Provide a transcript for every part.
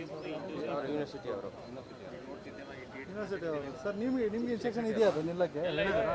University ಅವರು. University ಅವರು. Sir ನಿಮಗೆ ನಿಮ್ಗೆ ಇನ್ಸ್ಟ್ರಕ್ಷನ್ ಇದೆಯಾ ಅದು ನಿಲ್ಲಕ್ಕೆ? ಹೇಳಿದಾರಾ?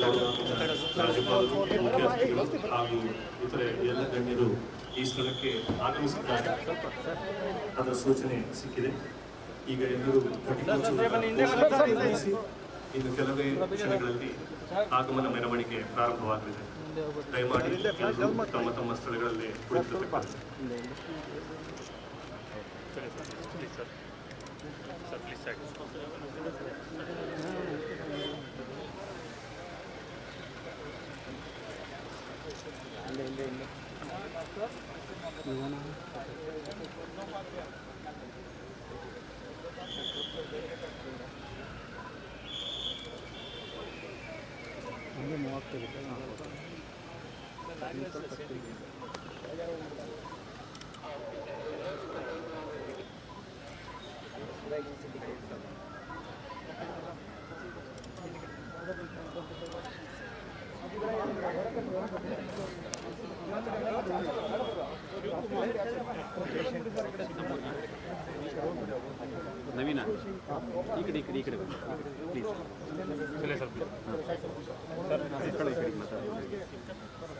ರಾಜ್ಯಪಾಲರು ಮುಖ್ಯಮಂತ್ರಿಗಳು ಹಾಗೂ ಇತರೆ ಎಲ್ಲ ಗಣ್ಯರು ಈ ಸ್ಥಳಕ್ಕೆ ಆಗಮಿಸಿದ್ದಾರೆ ಅದರ ಸೂಚನೆ ಸಿಕ್ಕಿದೆ ಈಗ ಎಲ್ಲರೂ ಇನ್ನು ಕೆಲವೇ ಕ್ಷಣಗಳಲ್ಲಿ ಆಗಮನ ಮೆರವಣಿಗೆ ಪ್ರಾರಂಭವಾಗಲಿದೆ ದಯಮಾಡಿ ತಮ್ಮ ತಮ್ಮ ಸ್ಥಳಗಳಲ್ಲಿ ಕುಳಿತುಕೊಳ್ಳಬೇಕು Gracias. ನವೀನ ಈ ಕಡೆ ಈ ಕಡೆ ಈ ಕಡೆ ಬನ್ನಿ ಪ್ಲೀಸ್ ಈ ಕಡೆ ಮಾತಾಡಿ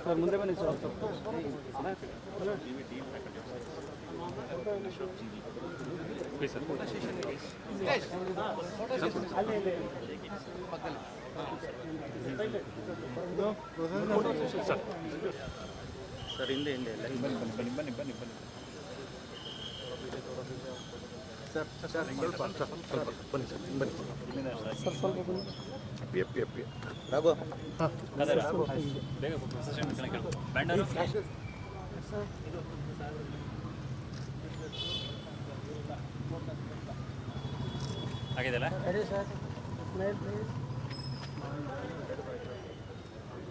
ಸರ್ ಮುಂದೆ ಬನ್ನಿ ಸರ್ ಸರ್ ಹಿಂದೆ ಹಿಂದೆ ಎಲ್ಲ. ಬನ್ನಿ ಬನ್ನಿ ಬನ್ನಿ ಬನ್ನಿ ಬನ್ನಿ ಸರ್ ಸರ್ ಸ್ವಲ್ಪ ಸ್ವಲ್ಪ ಬನ್ನಿ ಸರ್ ಬನ್ನಿ. ಸರ್ ಸ್ವಲ್ಪ ಬನ್ನಿ. ಅಪ್ಪಿ ಅಪ್ಪಿ ಅಪ್ಪಿ. ರಾಘು. ಆಗಿದೆಯಲ್ಲ?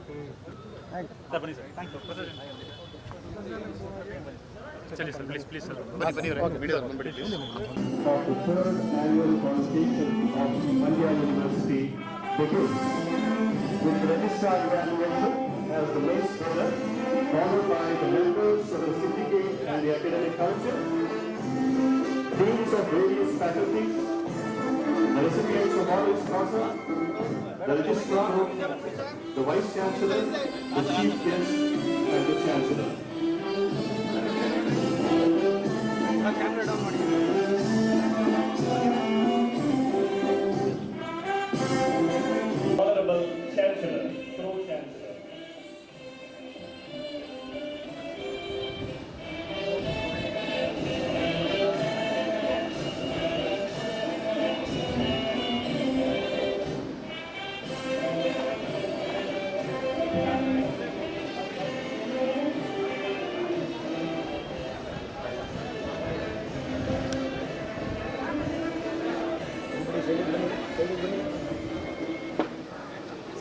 You. ಸರ್ ಬನ್ನಿ ಸರ್. ಥ್ಯಾಂಕ್ ಯು चलिए सर प्लीज प्लीज सर बनी बनी रहे वीडियो बन बड़ी begins with registrar as the main order followed by the members of the syndicate and the academic council deans of various faculties the recipients of honours causa, the registrar, the vice chancellor, the chief guest, and the chancellor.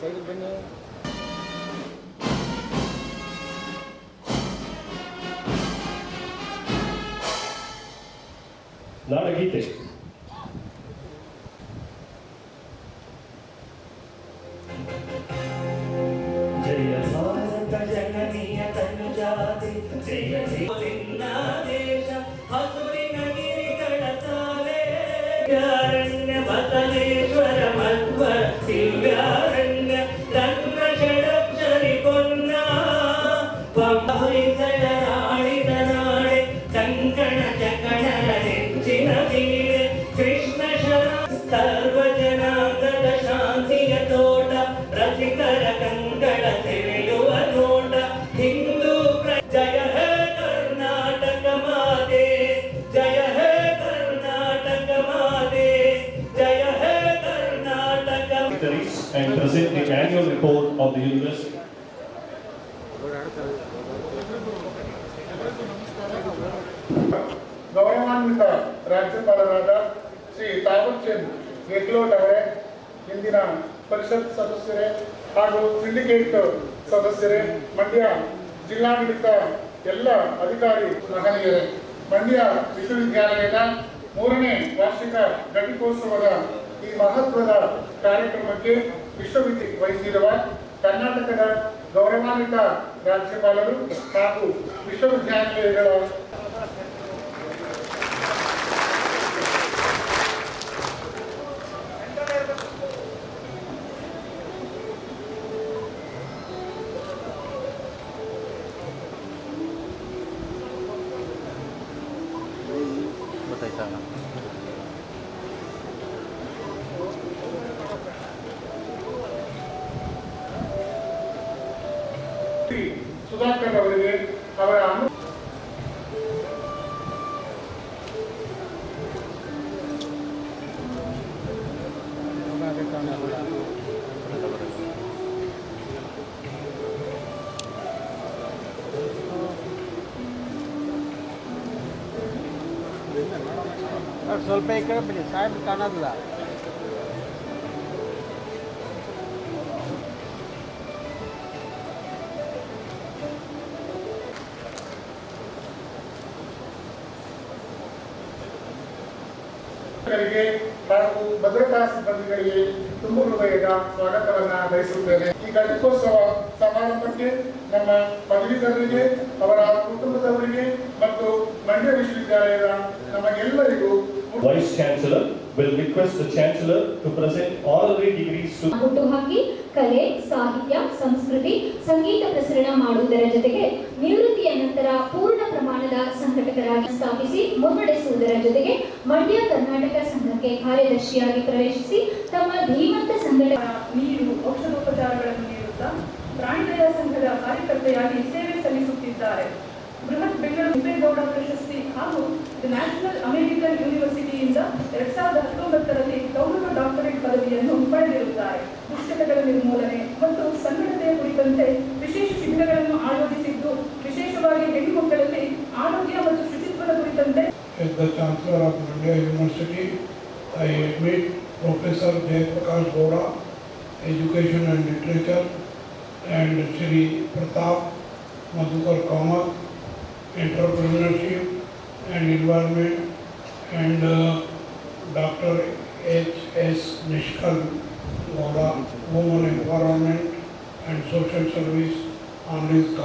ಸೈಡಿಗೆ ಬನ್ನಿ. ನಾಡಗೀತೆ and present the annual report of the university. ಗೌರವಾನ್ವಿತ ರಾಜ್ಯಪಾಲರಾದ ಶ್ರೀ ತಾವರ್ಚಂದ್ ಗೆಹ್ಲೋಟ್ ಅವರೇ, ಇಂದಿನ ಪರಿಷತ್ ಸದಸ್ಯರೇ ಹಾಗೂ syndicate ಸದಸ್ಯರೇ, Mandya ಜಿಲ್ಲಾಡಳಿತ ಎಲ್ಲ ಅಧಿಕಾರಿ ಮಹನೀಯರೇ ಮಂಡ್ಯ ವಿಶ್ವವಿದ್ಯಾಲಯದ ಮೂರನೇ ವಾರ್ಷಿಕ ಘಟಿಕೋತ್ಸವದ ಈ ಮಹತ್ವದ ಕಾರ್ಯಕ್ರಮಕ್ಕೆ ವಿಶ್ವವಿದ್ಯ ವಹಿಸಿರುವ ಕರ್ನಾಟಕದ ಗೌರವಾನ್ವಿತ ರಾಜ್ಯಪಾಲರು ಹಾಗೂ ವಿಶ್ವವಿದ್ಯಾನಿಲಯಗಳ ಗೊತ್ತಾಯ್ತಾ? ಸುಧಾಕರ್ ಅವರಿಗೆ ಅವರ ಅನು ಸ್ವಲ್ಪ ಈ ಕಡೆ ಬಿಡಿ ಸಾಹೇಬ್ ಕಾಣೋದಿಲ್ಲ ಹಾಗೂ ಭದ್ರತಾ ಸಿಬ್ಬಂದಿಗಳಿಗೆ ತುಂಬ ಹೃದಯದ ಸ್ವಾಗತವನ್ನ ಬಯಸುತ್ತೇನೆ. ಈ ಘಟಿಕೋತ್ಸವ ಸಮಾರಂಭಕ್ಕೆ ನಮ್ಮ ಪದವೀಧರರಿಗೆ, ಅವರ ಕುಟುಂಬದವರಿಗೆ ಮತ್ತು ಮಂಡ್ಯ ವಿಶ್ವವಿದ್ಯಾಲಯದ ನಮಗೆಲ್ಲರಿಗೂ vice Chancellor will request the Chancellor to present honorary degrees to ಹುಟ್ಟುಹಾಕಿ ಕಲೆ ಸಾಹಿತ್ಯ ಸಂಸ್ಕೃತಿ ಸಂಗೀತ ಪ್ರಸರಣ ಮಾಡುವುದರ ಜೊತೆಗೆ ನಿವೃತ್ತಿಯ ನಂತರ ಪೂರ್ಣ ಪ್ರಮಾಣದ ಸಂಘಟಕರಾಗಿ ಸ್ಥಾಪಿಸಿ ಮುನ್ನಡೆಸುವುದರ ಜೊತೆಗೆ ಮಂಡ್ಯ ಕರ್ನಾಟಕ ಸಂಘಕ್ಕೆ ಕಾರ್ಯದರ್ಶಿಯಾಗಿ ಪ್ರವೇಶಿಸಿ ತಮ್ಮ ಧೀಮಂತ ಸಂಘಟ ನೀರು ಔಷಧೋಪಚಾರಗಳನ್ನು ನೀಡುತ್ತಾ ಪ್ರಾಣಿದಯ ಸಂಘದ ಕಾರ್ಯಕರ್ತೆಯಾಗಿ ಸೇವೆ ಸಲ್ಲಿಸುತ್ತಿದ್ದಾರೆ. ಬೃಹತ್ ಬೆಂಗಳೂರು ಪ್ರಶಸ್ತಿ ಹಾಗೂ ದಿ ನ್ಯಾಷನಲ್ ಅಮೆರಿಕನ್ ಯೂನಿವರ್ಸಿಟಿ ಇನ್ಸ್ ಎಕ್ಸಾ ಡಾಕ್ಟೋಬರ್ ತರದಲ್ಲಿ ಡಾಕ್ಟರೇಟ್ ಪದವಿಯನ್ನು ಕರಗತಿಯನ್ನು ಪಡೆಯುತ್ತಾರೆ ನಿರ್ಮೂಲನೆ ಮತ್ತು ಸಂಗೀತದ ಕುರಿತಂತೆ ವಿಶೇಷ ಆರೋಗ್ಯ ಸಿಗಿದ್ದು ವಿಶೇಷವಾಗಿ ಮಕ್ಕಳದಲ್ಲಿ ಆರೋಗ್ಯ ಮತ್ತು ಸ್ಥಿತಿಗಳ ಕುರಿತಂತೆ transfer of the university I admit professor Jeeva Prakash Gowda education and literature and Shri Pratap Madhukal Kamath entrepreneurship and Environment, and uh, Dr. H. S. Nishkal Gowda, Women Environment and Social Service on his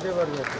দিতে পারবে।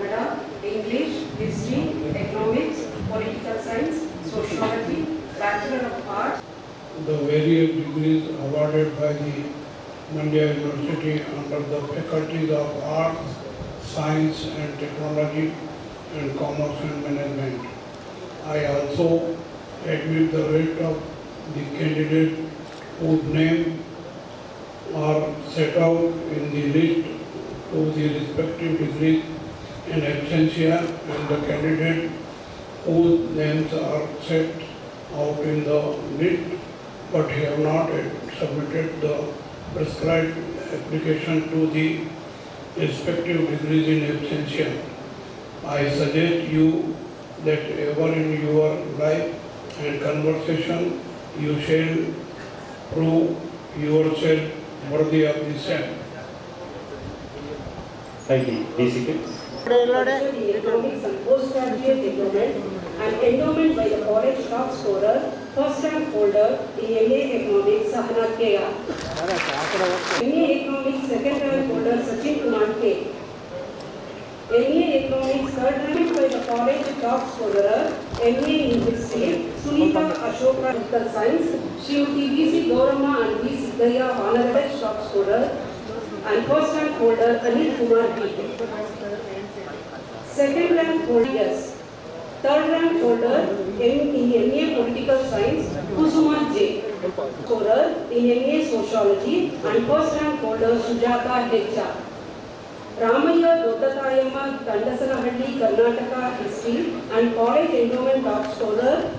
the various degrees awarded by the Mandya University under the faculties of Arts, Science and Technology and Commerce and Management. I also admit the rest of the candidate whose name are set out in the list of the respective degrees in absentia and the candidate whose names are set out in the list but he have not submitted the prescribed application to the respective degrees in absentia. I suggest you that ever in your life and conversation you shall prove yourself worthy of the same. Thank you. DCK. Economics and postgraduate endowment and endowment by the college top scorer, first holder in MA Sahana KR. MA Economics second rank holder, Sachin Kumar K. MA Economics third rank by the college top scorer, MA in History, Sunita Ashoka Medical Science, Srimati B.C. Gaurama and B. Siddhaya honorable top scorer, and first rank holder, Anil Kumar B. Second rank holder, yes. Third rank holder in MA Political Science, Kusuma J. Scorer in MA Sociology and first rank holder Sujata Hecha. Ramaya Dodatayama Tandasanahalli Karnataka History and College Endowment of Scholar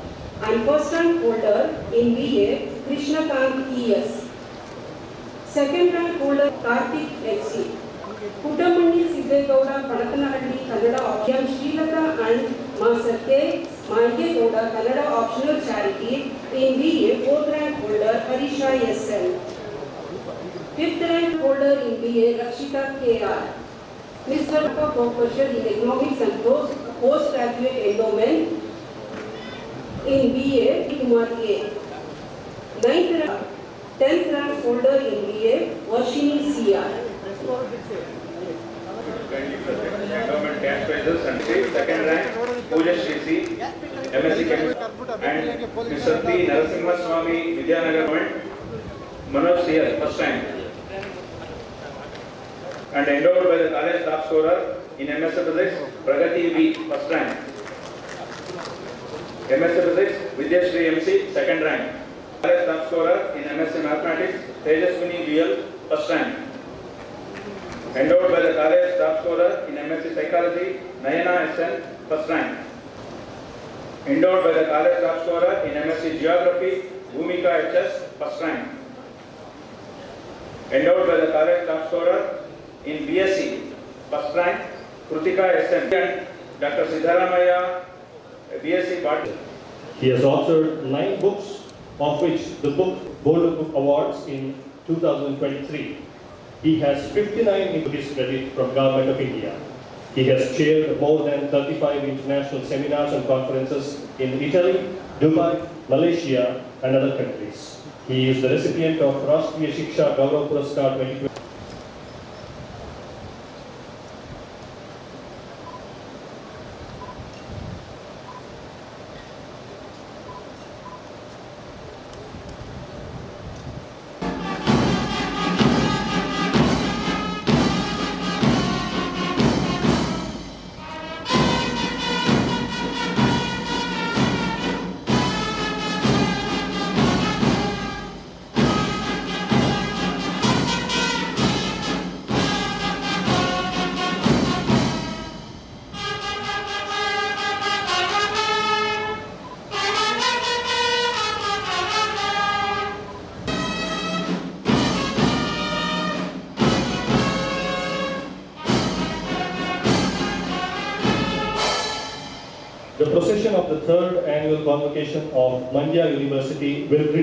and first rank holder in BA Krishnakant E.S. Second rank holder Karthik H.C. Puttamani Siddegowda Panatanahadi Kannada Audium Srilata and master K Malgegowda Kannada optional charity in B A fourth rank holder Harisha S L fifth rank holder in B A Rakshita K R mister professor in economics and post graduate endowment in B A Kumar A ninth rank tenth National Sunday, second rank, Pooja Shisi, MSc Chemistry, and Mr. P. Narasimha Swami, Vidyanagar Government, Manoj Sihar, first rank. And endowed by the college top scorer in MSc Physics, Pragati V, first rank. MSc Physics, Vidyashri MC, second rank. College top scorer in MSc Mathematics, Tejaswini VL, first rank. In MSc Psychology, Nayana SN, first rank. Endowed by the college top scorer in MSc Geography, Bhumika HS, first rank. Endowed by the college top scorer in BSc, first rank, Krutika SN and Dr. Siddharamaya, BSc Botany. He has authored nine books, of which the book Golden Book Awards in 2023. He has 59 English credit from Government of India. He has chaired more than 35 international seminars and conferences in Italy, Dubai, Malaysia and other countries. He is the recipient of Rashtriya Shiksha Gaurav Puraskar 2020. Convocation of Mandya University will return